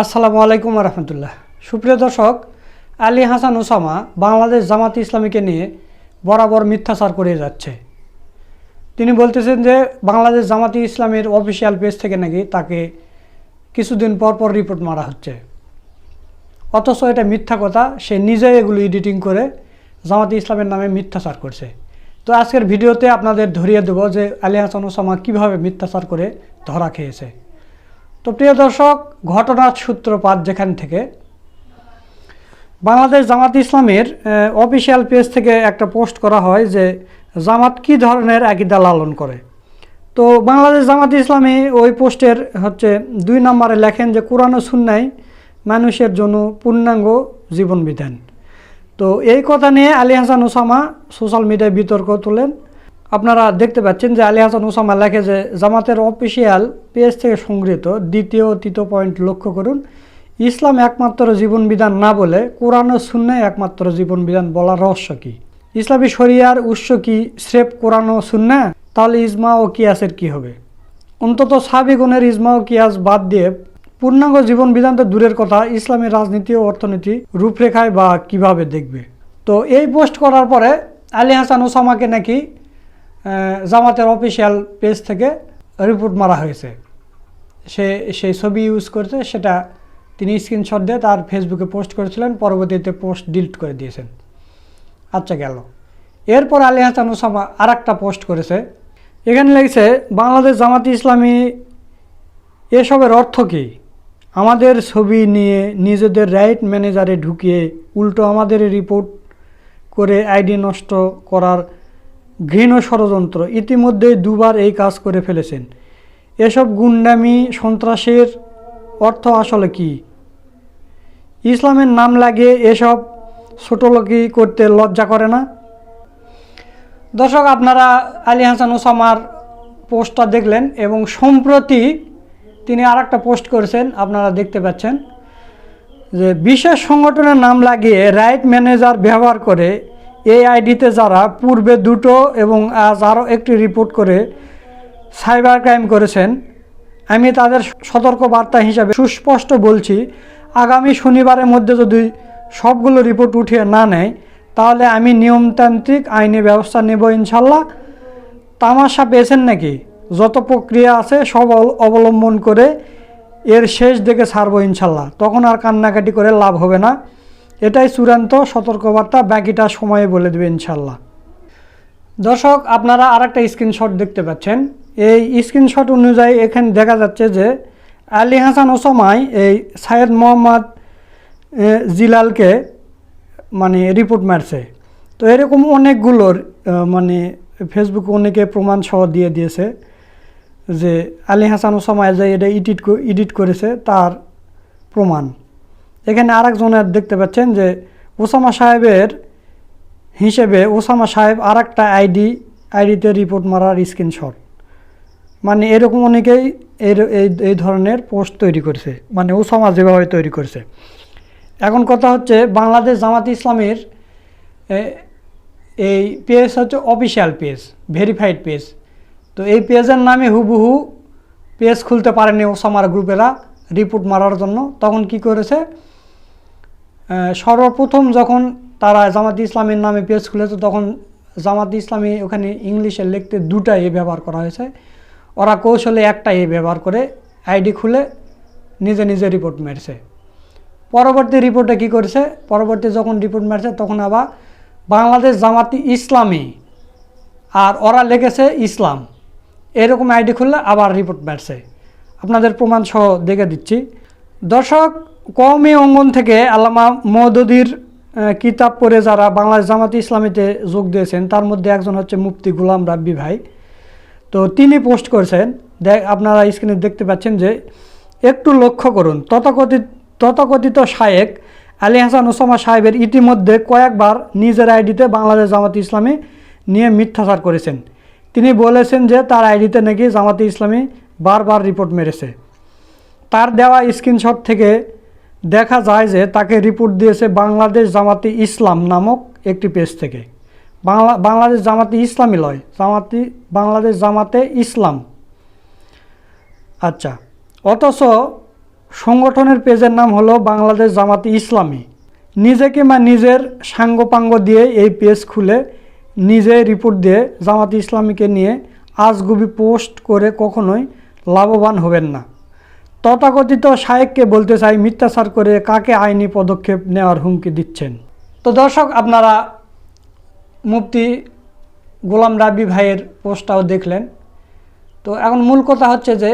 আসসালামু আলাইকুম রহমতুল্লাহ। সুপ্রিয় দর্শক, আলী হাসান ওসামা বাংলাদেশ জামাত ইসলামীকে নিয়ে বরাবর মিথ্যাচার করে যাচ্ছে। তিনি বলতেছেন যে, বাংলাদেশ জামাতি ইসলামের অফিসিয়াল পেজ থেকে নাকি তাকে কিছুদিন পর পর রিপোর্ট মারা হচ্ছে। অথচ এটা মিথ্যা কথা, সে নিজে এগুলো এডিটিং করে জামাতি ইসলামের নামে মিথ্যাচার করছে। তো আজকের ভিডিওতে আপনাদের ধরিয়ে দেবো যে, আলী হাসান ওসামা কীভাবে মিথ্যাচার করে ধরা খেয়েছে। তো প্রিয় দর্শক, ঘটনার সূত্রপাত যেখান থেকে, বাংলাদেশ জামাত ইসলামের অফিসিয়াল পেজ থেকে একটা পোস্ট করা হয় যে জামাত কি ধরনের আকিদা লালন করে। তো বাংলাদেশ জামাত ইসলামী ওই পোস্টের হচ্ছে দুই নম্বরে লেখেন যে, কোরআন সুন্নাই মানুষের জন্য পূর্ণাঙ্গ জীবন বিধান তো এই কথা নিয়ে আলী হাসান ওসামা সোশ্যাল মিডিয়ায় বিতর্ক তোলেন। আপনারা দেখতে পাচ্ছেন যে আলী হাসান ওসামা লেখে যে, জামাতের অফিসিয়াল পেজ থেকে সংগৃহীত দ্বিতীয় তৃতীয় পয়েন্ট লক্ষ্য করুন। ইসলাম একমাত্র জীবন বিধান না বলে কোরআন ও সুন্নায় একমাত্র জীবন বিধান বলার রহস্য কী? ইসলামী শরিয়ার উৎস কি স্রেফ কোরআন ও সুন্না তাহলে ইজমা ও কিয়াসের কি হবে? অন্তত সাবিগুণের ইজমা ও কিয়াস বাদ দিয়ে পূর্ণাঙ্গ জীবন তো দূরের কথা ইসলামী রাজনীতি ও অর্থনীতি রূপরেখায় বা কীভাবে দেখবে? তো এই পোস্ট করার পরে আলী হাসান ওসামাকে নাকি জামাতের অফিসিয়াল পেজ থেকে রিপোর্ট মারা হয়েছে। সে, সেই ছবি ইউজ করছে, সেটা তিনি স্ক্রিনশট দিয়ে তার ফেসবুকে পোস্ট করেছিলেন, পরবর্তীতে পোস্ট ডিলিট করে দিয়েছেন। আচ্ছা গেল। এরপর আলী হাসান ওসামা আর একটা পোস্ট করেছে। এখানে লেগেছে, বাংলাদেশ জামাতি ইসলামী এসবের অর্থ কী? আমাদের ছবি নিয়ে নিজেদের রাইট ম্যানেজারে ঢুকিয়ে উল্টো আমাদের রিপোর্ট করে আইডি নষ্ট করার ঘৃণ ষড়যন্ত্র ইতিমধ্যেই দুবার এই কাজ করে ফেলেছেন। এসব গুন্ডামি, সন্ত্রাসের অর্থ আসলে কি? ইসলামের নাম লাগিয়ে এসব ছোটলোকি করতে লজ্জা করে না? দর্শক, আপনারা আলী হাসান ওসামার পোস্টটা দেখলেন এবং সম্প্রতি তিনি আর একটা পোস্ট করেছেন, আপনারা দেখতে পাচ্ছেন যে, বিশেষ সংগঠনের নাম লাগিয়ে রাইট ম্যানেজার ব্যবহার করে এই আইডিতে যারা পূর্বে দুটো এবং আজ আরও একটি রিপোর্ট করে সাইবার ক্রাইম করেছেন, আমি তাদের সতর্ক বার্তা হিসাবে সুস্পষ্ট বলছি, আগামী শনিবারের মধ্যে যদি সবগুলো রিপোর্ট উঠিয়ে না নেয়, তাহলে আমি নিয়মতান্ত্রিক আইনি ব্যবস্থা নেব ইনশাল্লাহ। তামাশা পেয়েছেন নাকি? যত প্রক্রিয়া আছে সব অবলম্বন করে এর শেষ দিকে ছাড়বো ইনশাল্লাহ। তখন আর কান্নাকাটি করে লাভ হবে না। এটাই চূড়ান্ত সতর্কবার্তা, বাকিটা সময়ে বলে দেবে ইনশাল্লাহ দর্শক, আপনারা আর একটা স্ক্রিনশট দেখতে পাচ্ছেন। এই স্ক্রিনশট অনুযায়ী এখানে দেখা যাচ্ছে যে আলী হাসান ওসামাই, এই সায়েদ মোহাম্মদ জিলালকে মানে রিপোর্ট মারছে। তো এরকম অনেকগুলোর মানে ফেসবুকে অনেকে প্রমাণ সহ দিয়ে দিয়েছে যে আলী হাসান ওসামা যে এটা এডিট এডিট করেছে, তার প্রমাণ। এখানে আরেকজনের দেখতে পাচ্ছেন যে ওসামা সাহেবের হিসেবে ওসামা সাহেব আর একটা আইডি, আইডিতে রিপোর্ট মারার স্ক্রিনশট মানে এরকম অনেকেই এর, এই ধরনের পোস্ট তৈরি করেছে। মানে ওসামা যেভাবে তৈরি করেছে। এখন কথা হচ্ছে বাংলাদেশ জামাত ইসলামের এই পেজ হচ্ছে অফিসিয়াল পেজ ভেরিফাইড পেজ তো এই পেজের নামে হুবহু পেজ খুলতে পারেনি ওসামার গ্রুপেরা রিপোর্ট মারার জন্য। তখন কি করেছে? সর্বপ্রথম যখন তারা জামাত ইসলামের নামে পেজ খুলেছে তখন জামাত ইসলামী ওখানে ইংলিশে লিখতে দুটা এ ব্যবহার করা হয়েছে। ওরা কৌশলে একটা এ ব্যবহার করে, আইডি খুলে নিজে নিজে রিপোর্ট মেরেছে। পরবর্তী রিপোর্টে কি করেছে? পরবর্তী যখন রিপোর্ট মেরেছে, তখন আবার বাংলাদেশ জামাতি ইসলামী আর ওরা লিখেছে ইসলাম। এরকম আইডি খুললে আবার রিপোর্ট মারছে। আপনাদের প্রমাণ সহ দেখে দিচ্ছি। দর্শক কওমি অঙ্গন থেকে আল্লামা মৌদুদির কিতাব পড়ে যারা বাংলাদেশ জামাতি ইসলামীতে যোগ দিয়েছেন, তার মধ্যে একজন হচ্ছে মুফতি গুলাম রাব্বি ভাই। তো তিনি পোস্ট করছেন দেখ আপনারা স্ক্রিনে দেখতে পাচ্ছেন যে একটু লক্ষ্য করুন, তথাকথিত তথাকথিত শায়েক আলী হাসান ওসামা সাহেবের ইতিমধ্যে কয়েকবার নিজের আইডিতে বাংলাদেশ জামাতি ইসলামী নিয়ে মিথ্যাচার করেছেন। তিনি বলেছেন যে তার আইডিতে নাকি জামাতি ইসলামী বারবার রিপোর্ট মেরেছে। তার দেওয়া স্ক্রিনশট থেকে দেখা যায় যে তাকে রিপোর্ট দিয়েছে বাংলাদেশ জামাতি ইসলাম নামক একটি পেজ থেকে। বাংলা, বাংলাদেশ জামাতি ইসলামী লয় জামাতি, বাংলাদেশ জামাতে ইসলাম। আচ্ছা অথচ সংগঠনের পেজের নাম হলো বাংলাদেশ জামাতি ইসলামী। নিজেকে বা নিজের সাঙ্গপাঙ্গ দিয়ে এই পেজ খুলে নিজে রিপোর্ট দিয়ে জামাতি ইসলামীকে নিয়ে আজগুবি পোস্ট করে কখনোই লাভবান হবেন না। তথাকথিত শায়েককে বলতে চাই, মিথ্যাচার করে কাকে আইনি পদক্ষেপ নেওয়ার হুমকি দিচ্ছেন? তো দর্শক, আপনারা মুফতি গোলাম রাবি ভাইয়ের পোস্টটাও দেখলেন। তো এখন মূল কথা হচ্ছে যে,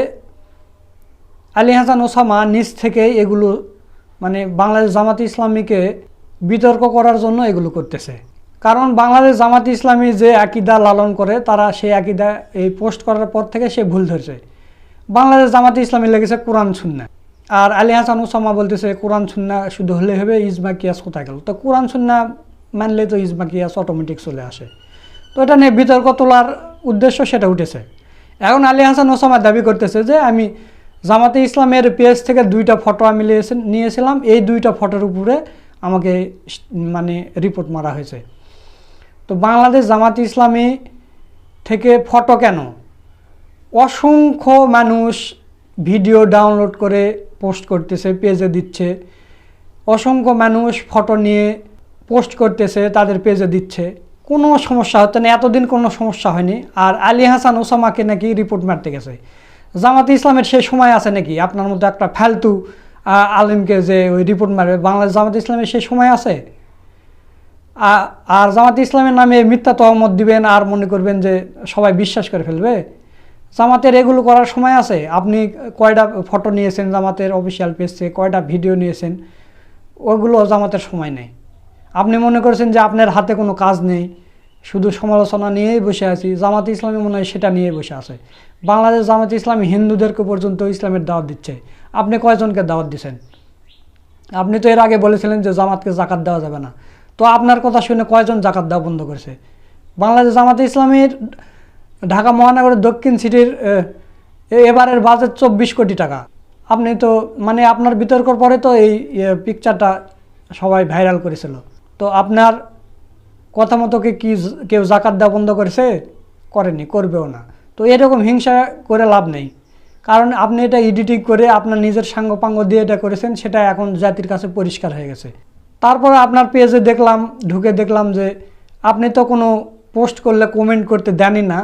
আলী হাসান ওসামা নিজ থেকে এগুলো মানে বাংলাদেশ জামাত ইসলামীকে বিতর্ক করার জন্য এগুলো করতেছে। কারণ বাংলাদেশ জামাত ইসলামী যে আকিদা লালন করে, তারা সেই আকিদা এই পোস্ট করার পর থেকে সে ভুল ধরছে। বাংলাদেশ জামাতি ইসলামী লেগেছে কোরআন সুন্না আর আলী হাসান ওসামা বলতেছে, কোরআন সুন্না শুধু হলে হবে ইজমা কিয়াস কোথায় গেল? তো কোরআন সুন্না মানলে তো ইজমা কিয়াস অটোমেটিক চলে আসে। তো এটা নিয়ে বিতর্ক তোলার উদ্দেশ্য সেটা উঠেছে। এখন আলী হাসান ওসামা দাবি করতেছে যে, আমি জামাতে ইসলামের পেজ থেকে দুইটা ফটো আমি নিয়েছিলাম, এই দুইটা ফটোর উপরে আমাকে মানে রিপোর্ট মারা হয়েছে। তো বাংলাদেশ জামাতে ইসলামী থেকে ফটো কেন? অসংখ্য মানুষ ভিডিও ডাউনলোড করে পোস্ট করতেছে, পেজে দিচ্ছে। অসংখ্য মানুষ ফটো নিয়ে পোস্ট করতেছে, তাদের পেজে দিচ্ছে। কোনো সমস্যা হচ্ছে না, এতদিন কোনো সমস্যা হয়নি। আর আলী হাসান ওসামাকে নাকি রিপোর্ট মারতে গেছে। জামাতে ইসলামের সেই সময় আছে নাকি? আপনার মতো একটা ফালতু আলিমকে যে ওই রিপোর্ট মারবে বাংলাদেশ জামাতে ইসলামের সেই সময় আছে? আর জামাতে ইসলামের নামে মিথ্যা তহমত দিবেন, আর মনে করবেন যে সবাই বিশ্বাস করে ফেলবে? জামাতের এগুলো করার সময় আছে। আপনি কয়টা ফটো নিয়েছেন জামাতের অফিসিয়াল পেজ থেকে, কয়টা ভিডিও নিয়েছেন? ওগুলো জামাতের সময় নেই। আপনি মনে করছেন যে আপনার হাতে কোনো কাজ নেই, শুধু সমালোচনা নিয়েই বসে আছি, জামাত ইসলামী মনে হয় সেটা নিয়ে বসে আছে। বাংলাদেশ জামাত ইসলামী হিন্দুদেরকে পর্যন্ত ইসলামের দাওয়াত দিচ্ছে। আপনি কয়জনকে দাওয়াত দিচ্ছেন আপনি তো এর আগে বলেছিলেন যে জামাতকে জাকাত দেওয়া যাবে না। তো আপনার কথা শুনে কয়জন জাকাত দেওয়া বন্ধ করেছে? বাংলাদেশ জামাতে ইসলামীর ঢাকা মহানগরের দক্ষিণ সিটির এবারের বাজেট চব্বিশ কোটি টাকা। আপনি তো মানে আপনার বিতর্কর পরে তো এই পিকচারটা সবাই ভাইরাল করেছিল। তো আপনার কথা মতো কি কেউ জাকাত দেওয়া বন্ধ করেছে? করেনি, করবেও না। তো এরকম হিংসা করে লাভ নেই। কারণ আপনি এটা এডিটিং করে আপনার নিজের সাঙ্গপাঙ্গ দিয়ে এটা করেছেন, সেটা এখন জাতির কাছে পরিষ্কার হয়ে গেছে। তারপরে আপনার পেজে দেখলাম, ঢুকে দেখলাম যে আপনি তো কোনো পোস্ট করলে কমেন্ট করতে দেনই না।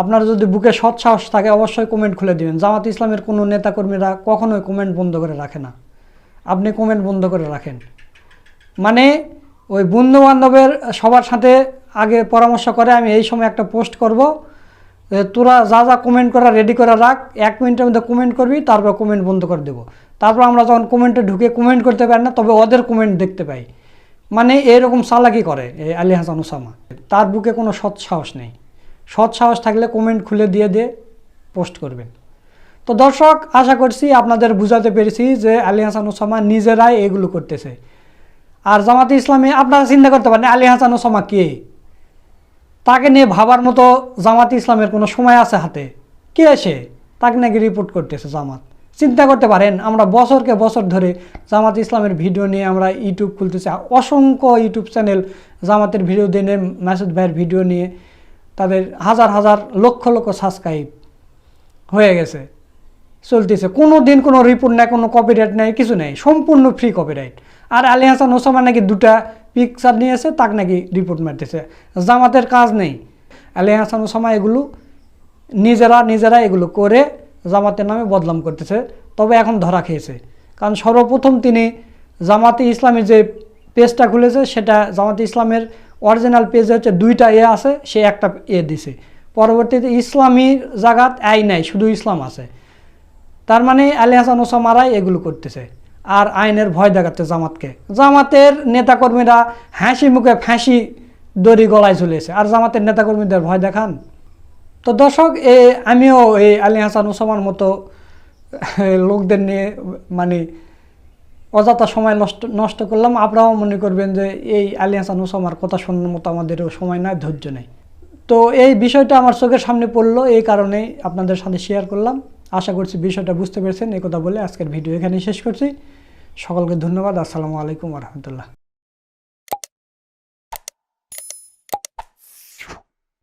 আপনার যদি বুকে সৎ সাহস থাকে, অবশ্যই কমেন্ট খুলে দিবেন। জামাত ইসলামের কোনো নেতাকর্মীরা কখনোই কমেন্ট বন্ধ করে রাখে না। আপনি কমেন্ট বন্ধ করে রাখেন। মানে ওই বন্ধু বান্ধবের সবার সাথে আগে পরামর্শ করে, আমি এই সময় একটা পোস্ট করব। তোরা যা যা কমেন্ট করা রেডি করে রাখ, এক মিনিটের মধ্যে কমেন্ট করবি, তারপর কমেন্ট বন্ধ করে দেবো। তারপর আমরা যখন কমেন্টে ঢুকে কমেন্ট করতে পারি না, তবে ওদের কমেন্ট দেখতে পাই। মানে এরকম চালাকি করে আলী হাসান ওসামা। তার বুকে কোনো সৎ সাহস নেই। সৎ সাহস থাকলে কমেন্ট খুলে দিয়ে দিয়ে পোস্ট করবেন। তো দর্শক, আশা করছি আপনাদের বুঝাতে পেরেছি যে আলী হাসান ওসামা নিজেরাই এগুলো করতেছে। আর জামাতে ইসলামী, আপনারা চিন্তা করতে পারেন, আলী হাসান ওসামা কে? তাকে নিয়ে ভাবার মতো জামাতে ইসলামের কোনো সময় আছে হাতে? কে সে? তাকে নাকি রিপোর্ট করতেছে জামাত। চিন্তা করতে পারেন, আমরা বছরকে বছর ধরে জামাত ইসলামের ভিডিও নিয়ে আমরা ইউটিউব খুলতেছি। অসংখ্য ইউটিউব চ্যানেল জামাতের ভিডিও দিয়ে মাসুদ ভাইয়ের ভিডিও নিয়ে তাদের হাজার হাজার লক্ষ লক্ষ সাবস্ক্রাইব হয়ে গেছে। চলতেছে। কোনো দিন কোনো রিপোর্ট নেই, কোনো কপিরাইট নেই, কিছু নেই। সম্পূর্ণ ফ্রি কপিরাইট আর আলী হাসান ওসামা নাকি দুটা পিকচার নিয়েছে, তাকে নাকি রিপোর্ট মারতেছে। জামাতের কাজ নেই। আলী হাসান ওসামা এগুলো নিজেরা নিজেরা এগুলো করে জামাতের নামে বদনাম করতেছে। তবে এখন ধরা খেয়েছে। কারণ সর্বপ্রথম তিনি জামাতে ইসলামের যে পেজটা খুলেছে, সেটা জামাতে ইসলামের অরিজিনাল পেজে হচ্ছে দুইটা এ আছে, সে একটা এ দিছে। পরবর্তীতে ইসলামী জাগাত আই নাই, শুধু ইসলাম আছে। তার মানে আলী হাসান ওসামারাই এগুলো করতেছে। আর আইনের ভয় দেখাচ্ছে জামাতকে। জামাতের নেতাকর্মীরা হাসি মুখে ফাঁসি দড়ি গলায় চলেছে আর জামাতের নেতাকর্মীদের ভয় দেখান? তো দর্শক, এ আমিও এই আলী হাসান ওসামার মতো লোকদের নিয়ে মানে অযথা সময় নষ্ট নষ্ট করলাম। আপনারাও মনে করবেন যে এই আলী আনুসামার কথা শোনার মতো আমাদেরও সময় নাই, ধৈর্য নেই। তো এই বিষয়টা আমার চোখের সামনে পড়ল, এই কারণেই আপনাদের সাথে শেয়ার করলাম। আশা করছি বিষয়টা বুঝতে পেরেছেন। এই কথা বলে আজকের ভিডিও এখানেই শেষ করছি। সকলকে ধন্যবাদ। আসসালামু আলাইকুম রহমতুল্লাহ।